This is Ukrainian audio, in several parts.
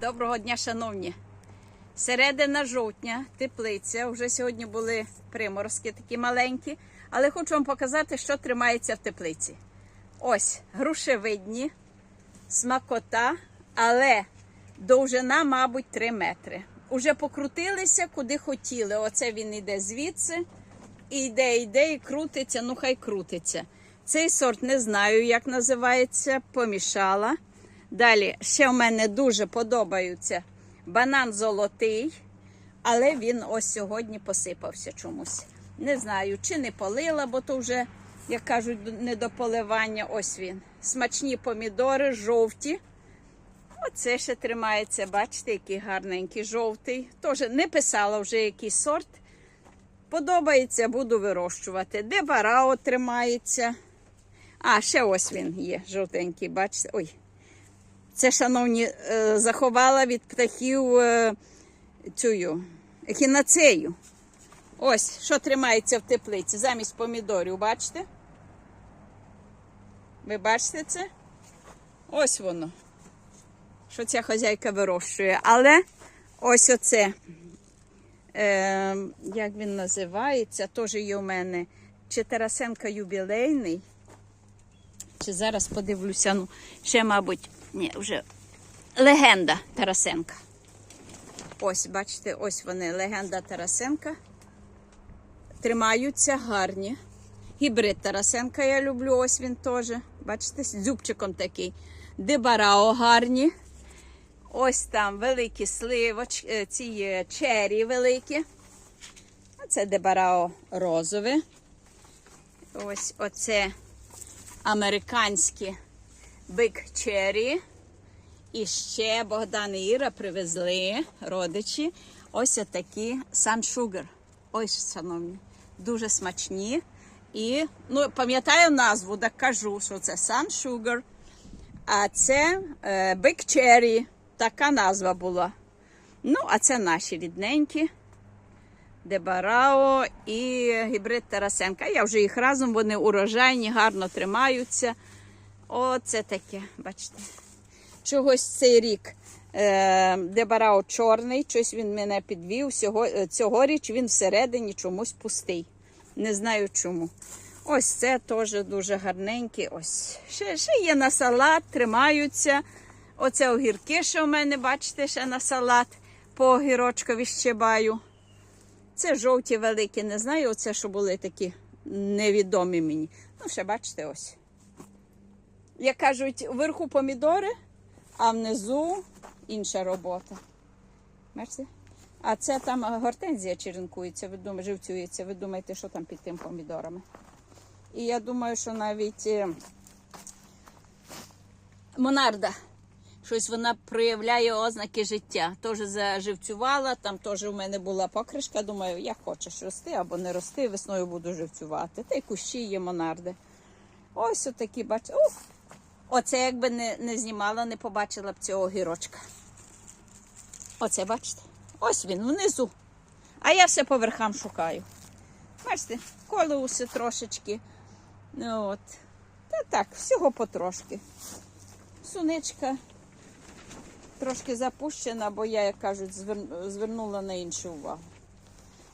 Доброго дня, шановні. Середина жовтня, теплиця. Вже сьогодні були приморозки такі маленькі, але хочу вам показати, що тримається в теплиці. Ось грушевидні, смакота, але довжина, мабуть, 3 метри. Уже покрутилися куди хотіли. Оце він іде звідси, і йде, йде, і крутиться, ну хай крутиться. Цей сорт не знаю, як називається, помішала. Далі ще в мене дуже подобаються банан золотий, але він ось сьогодні посипався чомусь. Не знаю, чи не полила, бо то вже, як кажуть, не до поливання. Ось він. Смачні помідори, жовті. Оце ще тримається, бачите, який гарненький жовтий. Теж не писала вже який сорт. Подобається, буду вирощувати. Де барао тримається. А, ще ось він є, жовтенький, бачите. Ой. Це, шановні, е, заховала від птахів е, цю ехінацею. Ось, що тримається в теплиці, замість помідорів, бачите? Ви бачите це? Ось воно. Що ця хазяйка вирощує. Але ось оце, е, як він називається, теж є у мене чи Тарасенка юбілейний. Чи зараз подивлюся, ну, ще, мабуть, ні, вже легенда Тарасенка. Ось, бачите, ось вони, легенда Тарасенка. Тримаються гарні. Гібрид Тарасенка я люблю, ось він теж. Бачите, з дзюбчиком такий. Дебарао гарні. Ось там великі сливочки, ці є чері великі. А це дебарао розове. Ось оце американські Big Cherry. І ще Богдан і Іра привезли родичі. Ось такі Sun Sugar. Ось, шановні, дуже смачні. І ну, пам'ятаю назву, так кажу, що це Sun Sugar. А це е, Big Cherry. Така назва була. Ну, а це наші рідненькі. Дебарао і гібрид Тарасенка. Я вже їх разом, вони урожайні, гарно тримаються. Оце таке, бачите. Чогось цей рік е, Дебарао чорний, щось він мене підвів. Сього, е, цьогоріч він всередині чомусь пустий. Не знаю чому. Ось це теж дуже гарненький. Ось. Ще, ще є на салат, тримаються. Оце огірки, що в мене, бачите, ще на салат по огірочкові щебаю. Це жовті великі, не знаю, оце що були такі невідомі мені. Ну, ще бачите, ось. Як кажуть, вверху помідори, а внизу інша робота. Бачите? А це там гортензія черенкується, ви думаєте, живцюється. Ви думаєте, що там під тим помідорами? І я думаю, що навіть е, Монарда. Щось вона проявляє ознаки життя. Теж заживцювала, там теж у мене була покришка. Думаю, як хочеш рости або не рости, весною буду живцювати. Та й кущі є монарди. Ось отакі, бачите. Оце якби не, не знімала, не побачила б цього гірочка. Оце, бачите? Ось він внизу. А я все по верхам шукаю. Бачите, колеуси трошечки. Ну, от. Та так, всього потрошки. Суничка трошки запущена, бо я, як кажуть, звернула на іншу увагу.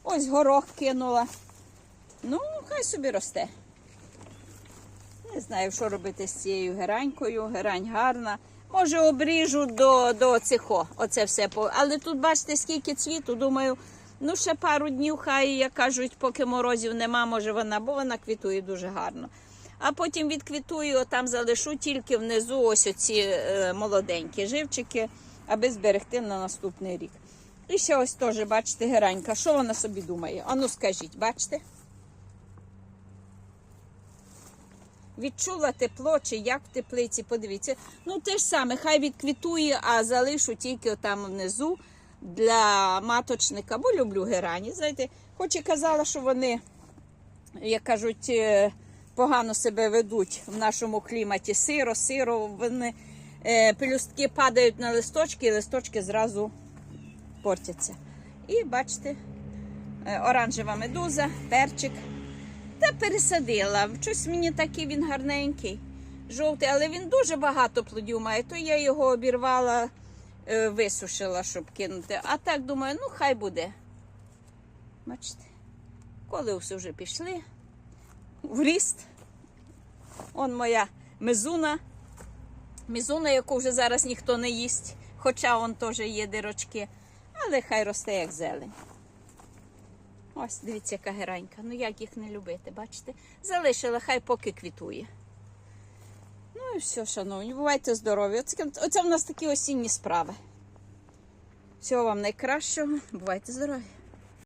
Ось горох кинула. Ну, хай собі росте. Не знаю, що робити з цією геранькою. Герань гарна. Може, обріжу до, до цихо. Оце все. Але тут бачите, скільки цвіту. Думаю, ну ще пару днів, хай, як кажуть, поки морозів нема, може вона, бо вона квітує дуже гарно. А потім відквітую, там залишу тільки внизу ось оці е, молоденькі живчики, аби зберегти на наступний рік. І ще ось теж, бачите, геранька. Що вона собі думає? Ану скажіть, бачите? Відчула тепло чи як в теплиці, подивіться. Ну, те ж саме, хай відквітує, а залишу тільки там внизу для маточника, бо люблю герані. Знаєте, хоч і казала, що вони, як кажуть, е, погано себе ведуть в нашому кліматі. Сиро, сиро, вони е, пелюстки падають на листочки, і листочки зразу портяться. І бачите, е, оранжева медуза, перчик. Та пересадила. Щось мені такий він гарненький, жовтий, але він дуже багато плодів має. То я його обірвала е, висушила, щоб кинути. А так думаю, ну хай буде. Бачите, коли все вже пішли в ріст. Он моя мизуна. Мізуна, яку вже зараз ніхто не їсть, хоча он теж є дирочки, але хай росте як зелень. Ось, дивіться, яка геранька. Ну як їх не любити, бачите? Залишила, хай поки квітує. Ну і все, шановні, бувайте здорові. Оце, оце в нас такі осінні справи. Всього вам найкращого. Бувайте здорові!